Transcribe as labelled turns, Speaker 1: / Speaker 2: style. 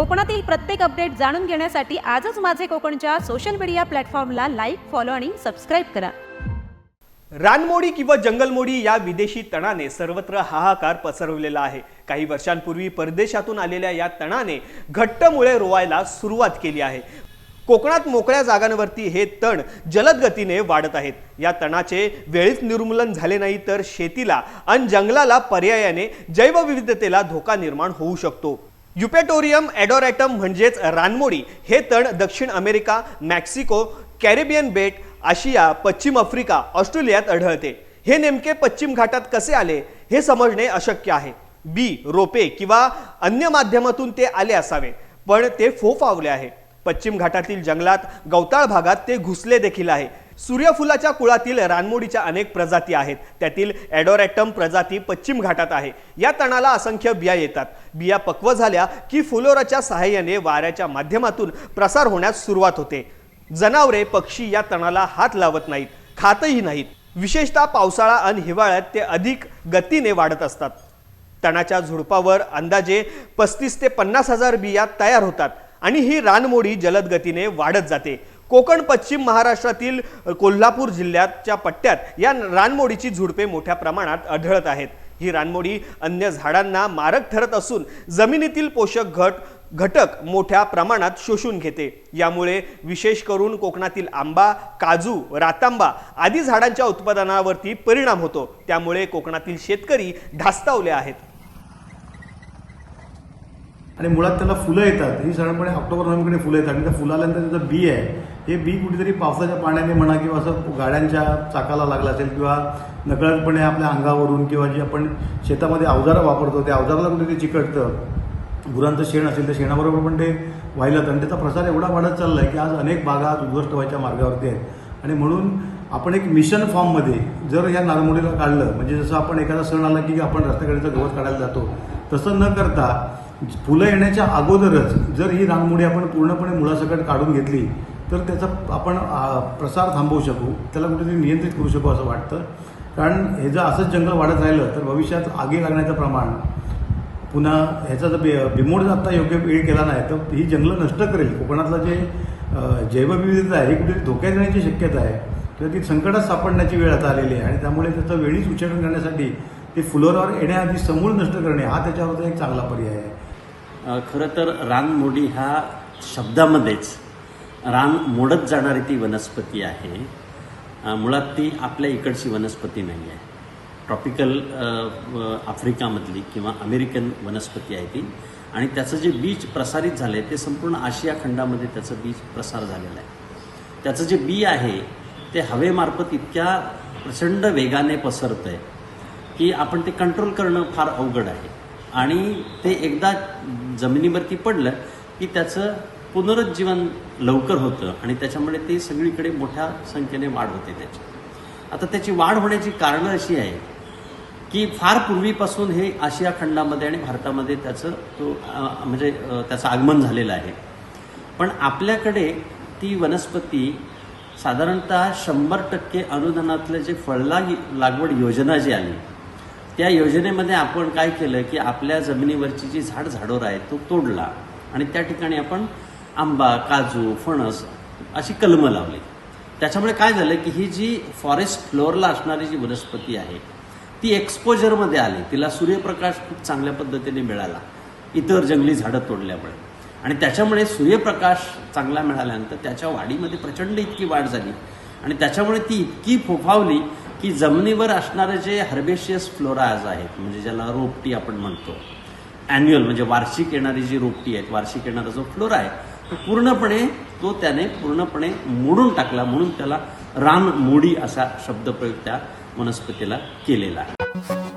Speaker 1: कोकणातील प्रत्येक अपडेट जाणून घेण्यासाठी आजच माझे कोकणच्या सोशल मीडिया प्लॅटफॉर्मला लाईक फॉलो आणि सबस्क्राईब करा.
Speaker 2: रानमोडी किंवा जंगलमोडी या विदेशी तणाने सर्वत्र हाहाकार पसरवलेला आहे. काही वर्षांपूर्वी परदेशातून आलेल्या या तणाने घट्टमुळे रोवायला सुरुवात केली आहे. कोकणात मोकळ्या जागांवरती हे तण जलद गतीने वाढत आहेत. या तणाचे वेळीच निर्मूलन झाले नाही तर शेतीला आणि जंगलाला पर्यायाने जैवविविधतेला धोका निर्माण होऊ शकतो. युपेटोरियम ॲडोरॅटम म्हणजेच रानमोडी हे तण दक्षिण अमेरिका मॅक्सिको कॅरेबियन बेट आशिया पश्चिम आफ्रिका ऑस्ट्रेलियात आढळते. हे नेमके पश्चिम घाटात कसे आले हे समजणे अशक्य आहे. बी रोपे किंवा अन्य माध्यमातून ते आले असावे पण ते फोफावले आहे. पश्चिम घाटातील जंगलात गवताळ भागात ते घुसले देखील आहे. सूर्यफुलाच्या कुळातील रानमोडीच्या अनेक प्रजाती आहेत. त्यातील ॲडोरॅटम प्रजाती पश्चिम घाटात आहे. या तणाला असंख्य बिया येतात. बिया पक्व झाल्या की फुलोराच्या सहाय्याने वाऱ्याच्या माध्यमातून प्रसार होण्यास सुरुवात होते. जनावरे पक्षी या तणाला हात लावत नाहीत खातही नाहीत. विशेषतः पावसाळा आणि हिवाळ्यात ते अधिक गतीने वाढत असतात. तणाच्या झुडपावर अंदाजे पस्तीस ते पन्नास हजार बिया तयार होतात आणि ही रानमोडी जलद गतीने वाढत जाते. कोकण पश्चिम महाराष्ट्रातील कोल्हापूर जिल्ह्याच्या पट्ट्यात या रानमोडीची झुडपे मोठ्या प्रमाणात आढळत आहेत. ही रानमोडी अन्य झाडांना मारक ठरत असून जमिनीतील पोषक घट घटक मोठ्या प्रमाणात शोषून घेते. यामुळे विशेष करून कोकणातील आंबा काजू रातांबा आदी झाडांच्या उत्पादनावरती परिणाम होतो. त्यामुळे कोकणातील शेतकरी धास्तावले आहेत.
Speaker 3: आणि मुळात त्याला फुलं येतात. ही साधारणपणे ऑक्टोबर नोव्हेंबरकडे फुलं येतात आणि त्या फुलाल्यानंतर त्याचं बी आहे हे बी कुठेतरी पावसाच्या पाण्याने म्हणा किंवा असं गाड्यांच्या चाकाला लागलं असेल किंवा नकळतपणे आपल्या अंगावरून किंवा जी आपण शेतामध्ये अवजारं वापरतो त्या अवजाराला कुठेतरी चिकटतं. गुरांचं शेण असेल तर शेणाबरोबर पण ते व्हायला आणि त्याचा प्रसार एवढा वाढत चालला आहे की आज अनेक बागा उद्ध्वस्त व्हायच्या मार्गावरती आहेत. आणि म्हणून आपण एक मिशन फॉर्ममध्ये जर ह्या नागमोडीला काढलं म्हणजे जसं आपण एखादा सण आला की आपण रस्त्याकडेचं गवत काढायला जातो तसं न करता फुलं येण्याच्या अगोदरच जर ही रानमोडी आपण पूर्णपणे मुळासकट काढून घेतली तर त्याचा आपण प्रसार थांबवू शकू. त्याला कुठेतरी नियंत्रित करू शकू असं वाटतं. कारण हे जर असंच जंगल वाढत राहिलं तर भविष्यात आगी लागण्याचं प्रमाण पुन्हा ह्याचा जर बे बिमोड जर योग्य वेळ केला नाही तर ही जंगलं नष्ट करेल. कोकणातलं जे जैवविविधता आहे ही कुठेतरी धोक्यात येण्याची शक्यता आहे. किंवा ती संकटात सापडण्याची वेळ आता आलेली आहे. आणि त्यामुळे त्याचं वेळीच उच्चाटन करण्यासाठी ते फुलोरावर येण्याआधी समूळ नष्ट करणे हा त्याच्यावरचा एक चांगला पर्याय आहे.
Speaker 4: खरं तर रानमोडी ह्या शब्दामध्येच रान मोडत जाणारी ती वनस्पती आहे. मुळात ती आपल्या इकडची वनस्पती नाही आहे. ट्रॉपिकल आफ्रिकामधली किंवा अमेरिकन वनस्पती आहे ती. आणि त्याचं जे बीज प्रसारित झालं आहे ते संपूर्ण आशिया खंडामध्ये त्याचं बीज प्रसार झालेलं आहे. त्याचं जे बी आहे ते हवेमार्फत इतक्या प्रचंड वेगाने पसरतं आहे की आपण ते कंट्रोल करणं फार अवघड आहे. आणि ते एकदा जमिनीवरती पडलं की त्याचं पुनरुज्जीवन लवकर होतं आणि त्याच्यामुळे ते सगळीकडे मोठ्या संख्येने वाढ होते त्याची. आता त्याची वाढ होण्याची कारणं अशी आहे की फार पूर्वीपासून हे आशिया खंडामध्ये आणि भारतामध्ये त्याचं तो म्हणजे त्याचं आगमन झालेलं आहे. पण आपल्याकडे ती वनस्पती साधारणतः शंभर टक्के अनुदानातलं जे फळलाग लागवड योजना जी आली त्या योजनेमध्ये आपण काय केलं की आपल्या जमिनीवरची जी झाड झाडोर आहे तो तोडला. आणि त्या ठिकाणी आपण आंबा काजू फणस अशी कलमं लावली. त्याच्यामुळे काय झालं की ही जी फॉरेस्ट फ्लोअरला असणारी जी वनस्पती आहे ती एक्सपोजरमध्ये आली. तिला सूर्यप्रकाश खूप चांगल्या पद्धतीने मिळाला. इतर जंगली झाडं तोडल्यामुळे. आणि त्याच्यामुळे सूर्यप्रकाश चांगला मिळाल्यानंतर त्याच्या वाढीमध्ये प्रचंड इतकी वाढ झाली. आणि त्याच्यामुळे ती इतकी फोफावली की जमिनीवर असणारे जे हर्बेशियस फ्लोराज आहेत म्हणजे ज्याला रोपटी आपण म्हणतो ॲन्युअल म्हणजे वार्षिक येणारी जी रोपटी आहेत वार्षिक येणारा जो फ्लोरा आहे पूर्णपणे तो त्याने पूर्णपणे मोडून टाकला म्हणून त्याला रान मोडी असा शब्दप्रयोग त्या वनस्पतीला केलेला आहे.